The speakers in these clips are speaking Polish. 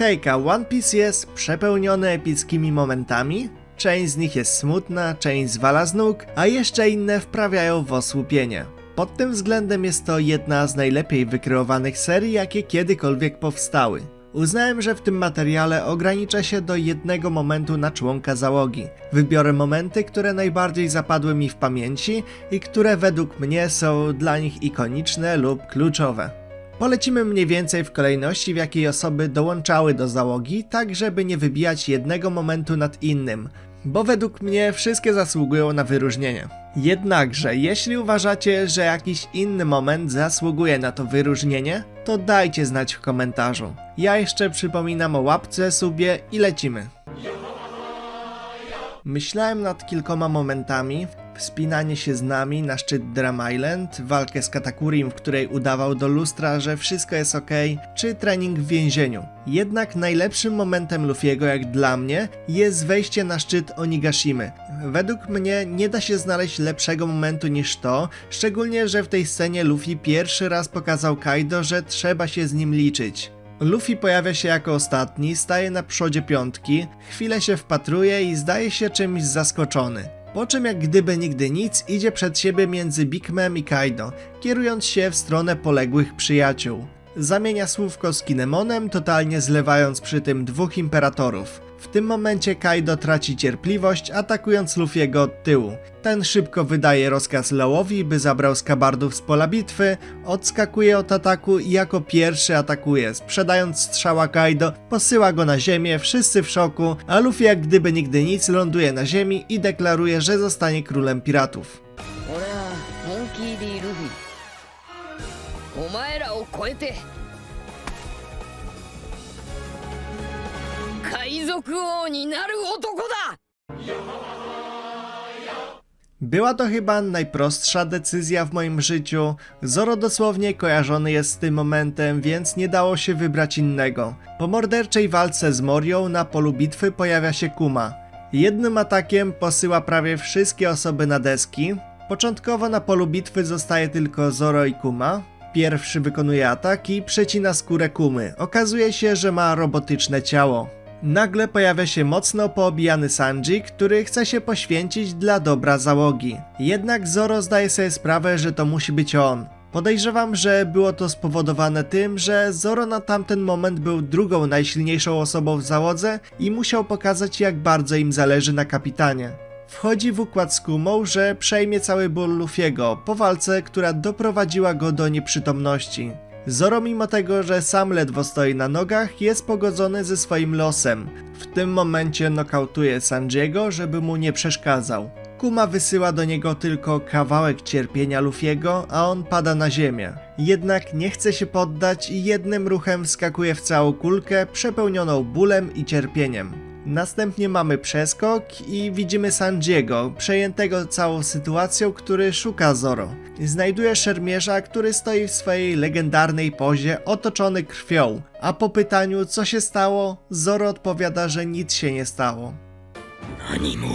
Hejka, One Piece jest przepełniony epickimi momentami. Część z nich jest smutna, część zwala z nóg, a jeszcze inne wprawiają w osłupienie. Pod tym względem jest to jedna z najlepiej wykreowanych serii, jakie kiedykolwiek powstały. Uznałem, że w tym materiale ograniczę się do jednego momentu na członka załogi. Wybiorę momenty, które najbardziej zapadły mi w pamięci i które według mnie są dla nich ikoniczne lub kluczowe. Polecimy mniej więcej w kolejności, w jakiej osoby dołączały do załogi, tak żeby nie wybijać jednego momentu nad innym, bo według mnie wszystkie zasługują na wyróżnienie. Jednakże, jeśli uważacie, że jakiś inny moment zasługuje na to wyróżnienie, to dajcie znać w komentarzu. Ja jeszcze przypominam o łapce, subie i lecimy. Myślałem nad kilkoma momentami. Wspinanie się z nami na szczyt Drum Island, walkę z Katakurim, w której udawał do lustra, że wszystko jest ok, czy trening w więzieniu. Jednak najlepszym momentem Luffy'ego, jak dla mnie, jest wejście na szczyt Onigashimy. Według mnie nie da się znaleźć lepszego momentu niż to, szczególnie, że w tej scenie Luffy pierwszy raz pokazał Kaido, że trzeba się z nim liczyć. Luffy pojawia się jako ostatni, staje na przodzie piątki, chwilę się wpatruje i zdaje się czymś zaskoczony. Po czym jak gdyby nigdy nic idzie przed siebie między Big Mem i Kaido, kierując się w stronę poległych przyjaciół. Zamienia słówko z Kinemonem, totalnie zlewając przy tym dwóch imperatorów. W tym momencie Kaido traci cierpliwość, atakując Luffy'ego od tyłu. Ten szybko wydaje rozkaz Laowi, by zabrał skabardów z pola bitwy, odskakuje od ataku i jako pierwszy atakuje, sprzedając strzała Kaido, posyła go na ziemię, wszyscy w szoku, a Luffy jak gdyby nigdy nic ląduje na ziemi i deklaruje, że zostanie królem piratów. 俺海賊王になる男だ Była to chyba najprostsza decyzja w moim życiu. Zoro dosłownie kojarzony jest z tym momentem, więc nie dało się wybrać innego. Po morderczej walce z Morią na polu bitwy pojawia się Kuma. Jednym atakiem posyła prawie wszystkie osoby na deski. Początkowo na polu bitwy zostaje tylko Zoro i Kuma. Pierwszy wykonuje atak i przecina skórę Kumy. Okazuje się, że ma robotyczne ciało. Nagle pojawia się mocno poobijany Sanji, który chce się poświęcić dla dobra załogi. Jednak Zoro zdaje sobie sprawę, że to musi być on. Podejrzewam, że było to spowodowane tym, że Zoro na tamten moment był drugą najsilniejszą osobą w załodze i musiał pokazać jak bardzo im zależy na kapitanie. Wchodzi w układ z Kumą, że przejmie cały ból Luffy'ego po walce, która doprowadziła go do nieprzytomności. Zoro mimo tego, że sam ledwo stoi na nogach, jest pogodzony ze swoim losem. W tym momencie nokautuje Sanjiego, żeby mu nie przeszkadzał. Kuma wysyła do niego tylko kawałek cierpienia Luffy'ego, a on pada na ziemię. Jednak nie chce się poddać i jednym ruchem wskakuje w całą kulkę przepełnioną bólem i cierpieniem. Następnie mamy przeskok i widzimy Sanjiego, przejętego całą sytuacją, który szuka Zoro. Znajduje szermierza, który stoi w swojej legendarnej pozie, otoczony krwią, a po pytaniu co się stało, Zoro odpowiada, że nic się nie stało. 何も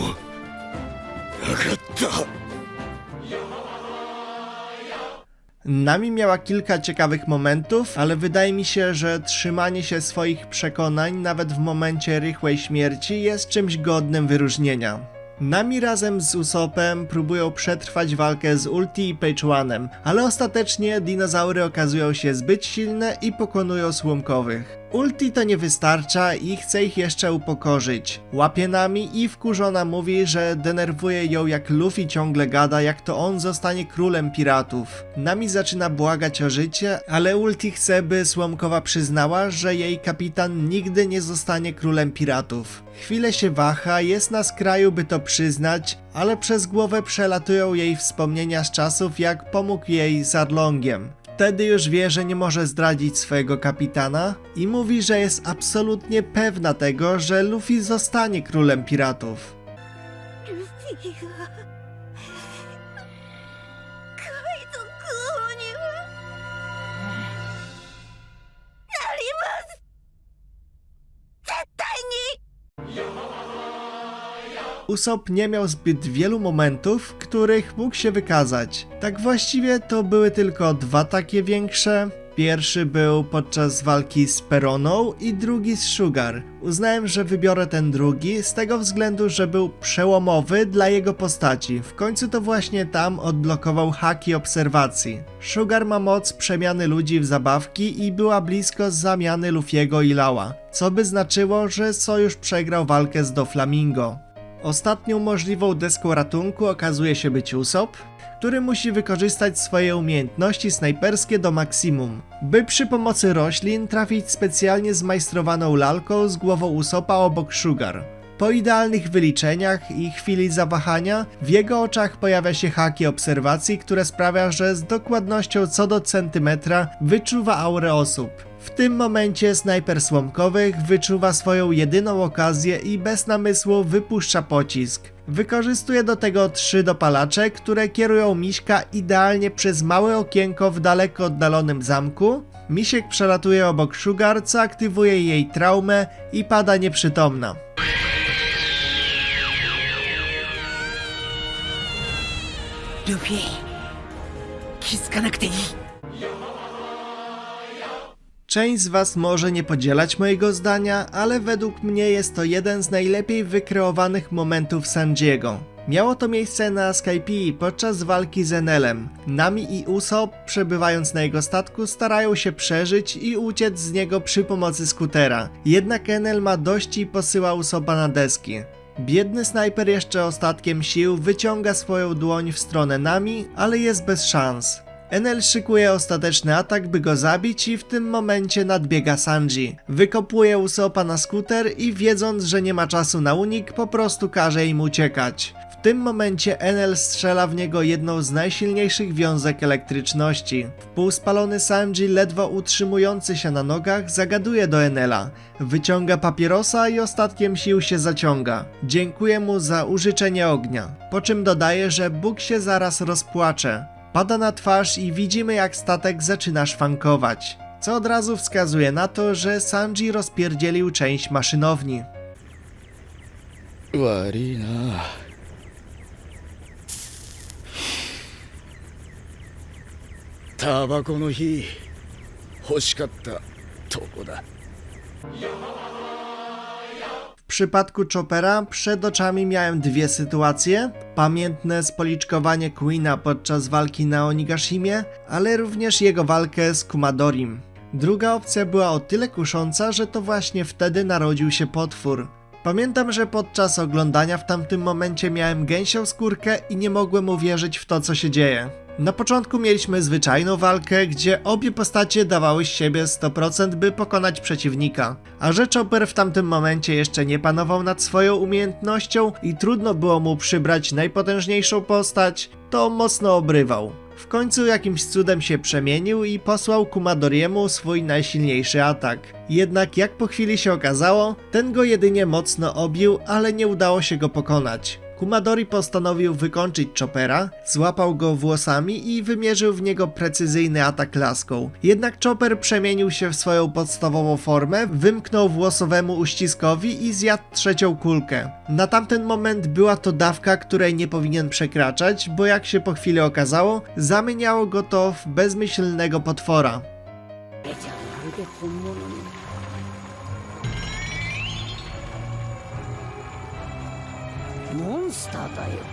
なかった Nami miała kilka ciekawych momentów, ale wydaje mi się, że trzymanie się swoich przekonań nawet w momencie rychłej śmierci jest czymś godnym wyróżnienia. Nami razem z Usopem próbują przetrwać walkę z Ulti i Page One'em, ale ostatecznie dinozaury okazują się zbyt silne i pokonują słomkowych. Ulti to nie wystarcza i chce ich jeszcze upokorzyć. Łapie Nami i wkurzona mówi, że denerwuje ją jak Luffy ciągle gada, jak to on zostanie królem piratów. Nami zaczyna błagać o życie, ale Ulti chce, by Słomkowa przyznała, że jej kapitan nigdy nie zostanie królem piratów. Chwilę się waha, jest na skraju, by to przyznać, ale przez głowę przelatują jej wspomnienia z czasów, jak pomógł jej z Arlongiem. Wtedy już wie, że nie może zdradzić swojego kapitana i mówi, że jest absolutnie pewna tego, że Luffy zostanie królem piratów. ル Usopp nie miał zbyt wielu momentów, w których mógł się wykazać. Tak właściwie to były tylko dwa takie większe. Pierwszy był podczas walki z Peroną i drugi z Sugar. Uznałem, że wybiorę ten drugi z tego względu, że był przełomowy dla jego postaci. W końcu to właśnie tam odblokował haki obserwacji. Sugar ma moc przemiany ludzi w zabawki i była blisko zamiany Luffy'ego i Lała, co by znaczyło, że sojusz przegrał walkę z Doflamingo. Ostatnią możliwą deską ratunku okazuje się być Usopp, który musi wykorzystać swoje umiejętności snajperskie do maksimum, by przy pomocy roślin trafić specjalnie zmajstrowaną lalką z głową Usopa obok Sugar. Po idealnych wyliczeniach i chwili zawahania, w jego oczach pojawia się haki obserwacji, które sprawia, że z dokładnością co do centymetra wyczuwa aurę osób. W tym momencie snajper słomkowych wyczuwa swoją jedyną okazję i bez namysłu wypuszcza pocisk. Wykorzystuje do tego trzy dopalacze, które kierują Miśka idealnie przez małe okienko w daleko oddalonym zamku. Misiek przelatuje obok Sugar, co aktywuje jej traumę i pada nieprzytomna. Luffy, he's. Część z Was może nie podzielać mojego zdania, ale według mnie jest to jeden z najlepiej wykreowanych momentów Sanjiego. Miało to miejsce na Skype podczas walki z Enelem. Nami i Usopp, przebywając na jego statku, starają się przeżyć i uciec z niego przy pomocy skutera. Jednak Enel ma dość i posyła Usoppa na deski. Biedny snajper jeszcze ostatkiem sił wyciąga swoją dłoń w stronę Nami, ale jest bez szans. Enel szykuje ostateczny atak, by go zabić i w tym momencie nadbiega Sanji. Wykopuje Usoppa na skuter i wiedząc, że nie ma czasu na unik, po prostu każe im uciekać. W tym momencie Enel strzela w niego jedną z najsilniejszych wiązek elektryczności. Wpółspalony Sanji, ledwo utrzymujący się na nogach, zagaduje do Enela. Wyciąga papierosa i ostatkiem sił się zaciąga. Dziękuję mu za użyczenie ognia. Po czym dodaje, że Bóg się zaraz rozpłacze pada na twarz i widzimy jak statek zaczyna szwankować, co od razu wskazuje na to, że Sanji rozpierdzielił część maszynowni. Warina. Tabako no hi. Hoshikatta toko da przypadku Chopera przed oczami miałem dwie sytuacje. Pamiętne spoliczkowanie Queena podczas walki na Onigashimie, ale również jego walkę z Kumadorim. Druga opcja była o tyle kusząca, że to właśnie wtedy narodził się potwór. Pamiętam, że podczas oglądania w tamtym momencie miałem gęsią skórkę i nie mogłem uwierzyć w to, co się dzieje. Na początku mieliśmy zwyczajną walkę, gdzie obie postacie dawały z siebie 100% by pokonać przeciwnika. A że Chopper w tamtym momencie jeszcze nie panował nad swoją umiejętnością i trudno było mu przybrać najpotężniejszą postać, to mocno obrywał. W końcu jakimś cudem się przemienił i posłał Kumadoriemu swój najsilniejszy atak. Jednak jak po chwili się okazało, ten go jedynie mocno obił, ale nie udało się go pokonać. Kumadori postanowił wykończyć Choppera, złapał go włosami i wymierzył w niego precyzyjny atak laską. Jednak Chopper przemienił się w swoją podstawową formę, wymknął włosowemu uściskowi i zjadł trzecią kulkę. Na tamten moment była to dawka, której nie powinien przekraczać, bo jak się po chwili okazało, zamieniało go to w bezmyślnego potwora. な unstandayım.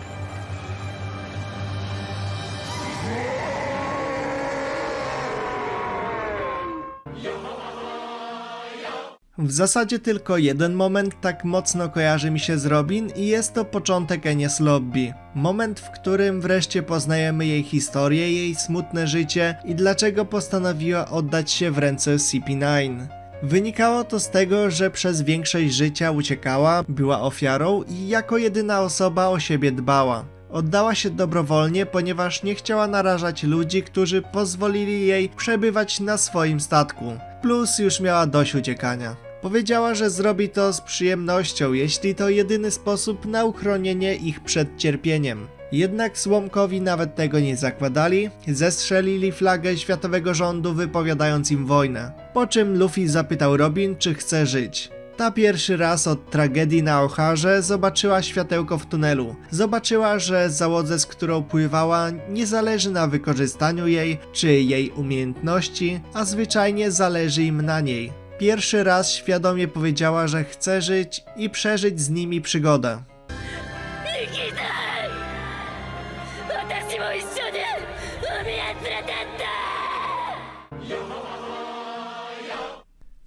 W zasadzie tylko jeden moment tak mocno kojarzy mi się z Robin i jest to początek Enies Lobby. Moment, w którym wreszcie poznajemy jej historię, jej smutne życie i dlaczego postanowiła oddać się w ręce CP9. Wynikało to z tego, że przez większość życia uciekała, była ofiarą i jako jedyna osoba o siebie dbała. Oddała się dobrowolnie, ponieważ nie chciała narażać ludzi, którzy pozwolili jej przebywać na swoim statku. Plus już miała dość uciekania. Powiedziała, że zrobi to z przyjemnością, jeśli to jedyny sposób na uchronienie ich przed cierpieniem. Jednak Słomkowi nawet tego nie zakładali, zestrzelili flagę światowego rządu wypowiadając im wojnę. Po czym Luffy zapytał Robin, czy chce żyć. Ta pierwszy raz od tragedii na Ocharze zobaczyła światełko w tunelu. Zobaczyła, że załodze, z którą pływała, nie zależy na wykorzystaniu jej czy jej umiejętności, a zwyczajnie zależy im na niej. Pierwszy raz świadomie powiedziała, że chce żyć i przeżyć z nimi przygodę.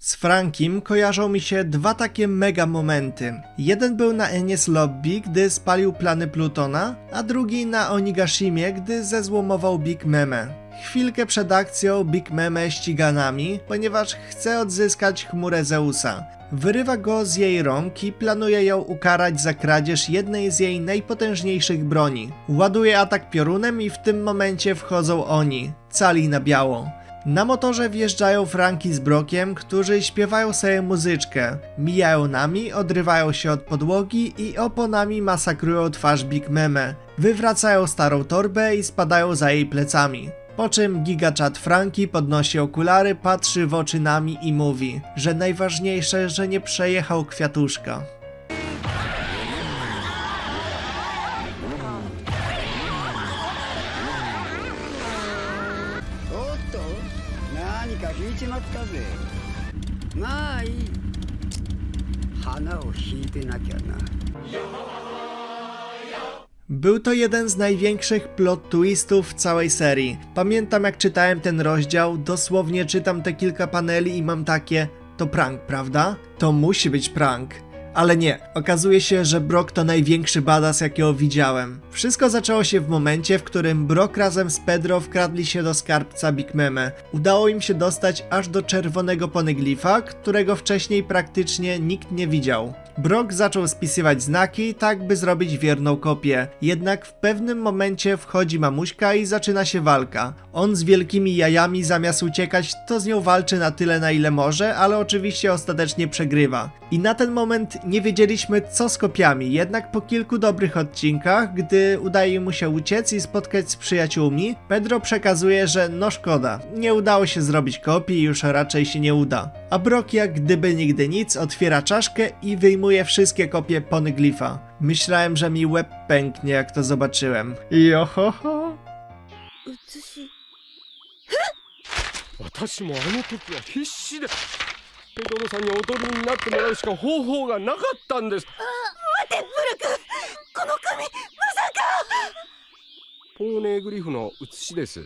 Z Frankiem kojarzą mi się dwa takie mega momenty. Jeden był na Enies Lobby, gdy spalił plany Plutona, a drugi na Onigashimie, gdy zezłomował Big Meme. Chwilkę przed akcją Big Meme ściga nami, ponieważ chce odzyskać chmurę Zeusa. Wyrywa go z jej rąk i planuje ją ukarać za kradzież jednej z jej najpotężniejszych broni. Ładuje atak piorunem i w tym momencie wchodzą oni, cali na biało. Na motorze wjeżdżają Franki z Brokiem, którzy śpiewają sobie muzyczkę. Mijają nami, odrywają się od podłogi i oponami masakrują twarz Big Meme. Wywracają starą torbę i spadają za jej plecami. Po czym gigaczat Franki podnosi okulary, patrzy w oczy nami i mówi, że najważniejsze, że nie przejechał kwiatuszka. Ma i... Był to jeden z największych plot twistów w całej serii. Pamiętam jak czytałem ten rozdział, dosłownie czytam te kilka paneli i mam takie, to prank, prawda? To musi być prank. Ale nie, okazuje się, że Brock to największy badass jakiego widziałem. Wszystko zaczęło się w momencie, w którym Brock razem z Pedro wkradli się do skarbca Big Meme. Udało im się dostać aż do czerwonego poneglyfa, którego wcześniej praktycznie nikt nie widział. Brock zaczął spisywać znaki, tak by zrobić wierną kopię. Jednak w pewnym momencie wchodzi mamuśka i zaczyna się walka. On z wielkimi jajami zamiast uciekać, to z nią walczy na tyle na ile może, ale oczywiście ostatecznie przegrywa. I na ten moment nie wiedzieliśmy co z kopiami, jednak po kilku dobrych odcinkach, gdy udaje mu się uciec i spotkać z przyjaciółmi, Pedro przekazuje, że no szkoda, nie udało się zrobić kopii już raczej się nie uda A Brock jak gdyby nigdy nic otwiera czaszkę i wyjmuje wszystkie kopie poneglyfa. Myślałem, że mi łeb pęknie jak to zobaczyłem. Johoho. 写し私もあの時は必死でペドロさんに踊りになってもらうしか方法がなかったんです待てブルクこの髪まさかポーネーグリフの写しです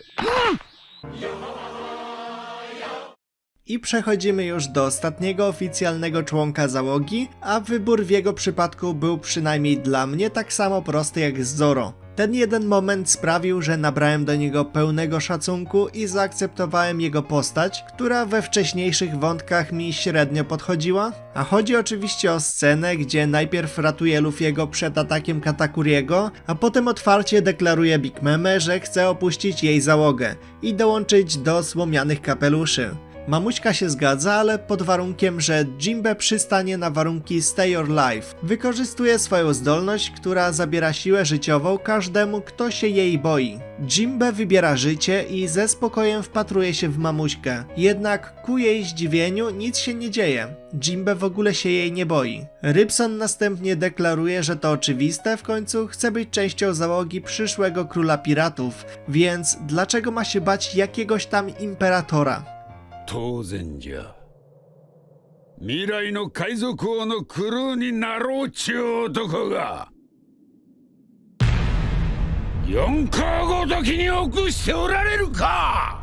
i przechodzimy już do ostatniego oficjalnego członka załogi, a wybór w jego przypadku był przynajmniej dla mnie tak samo prosty jak z Zoro. Ten jeden moment sprawił, że nabrałem do niego pełnego szacunku i zaakceptowałem jego postać, która we wcześniejszych wątkach mi średnio podchodziła. A chodzi oczywiście o scenę, gdzie najpierw ratuje Luffy'ego przed atakiem Katakuriego, a potem otwarcie deklaruje Big Meme, że chce opuścić jej załogę i dołączyć do słomianych kapeluszy. Mamuśka się zgadza, ale pod warunkiem, że Jimbe przystanie na warunki Stay Your Life. Wykorzystuje swoją zdolność, która zabiera siłę życiową każdemu, kto się jej boi. Jimbe wybiera życie i ze spokojem wpatruje się w mamuśkę. Jednak ku jej zdziwieniu nic się nie dzieje. Jimbe w ogóle się jej nie boi. Rybson następnie deklaruje, że to oczywiste, w końcu chce być częścią załogi przyszłego króla piratów, więc dlaczego ma się bać jakiegoś tam imperatora? 当然じゃ。未来の海賊王のクルーになろうちゅう男が四皇ごときに臆しておられるか。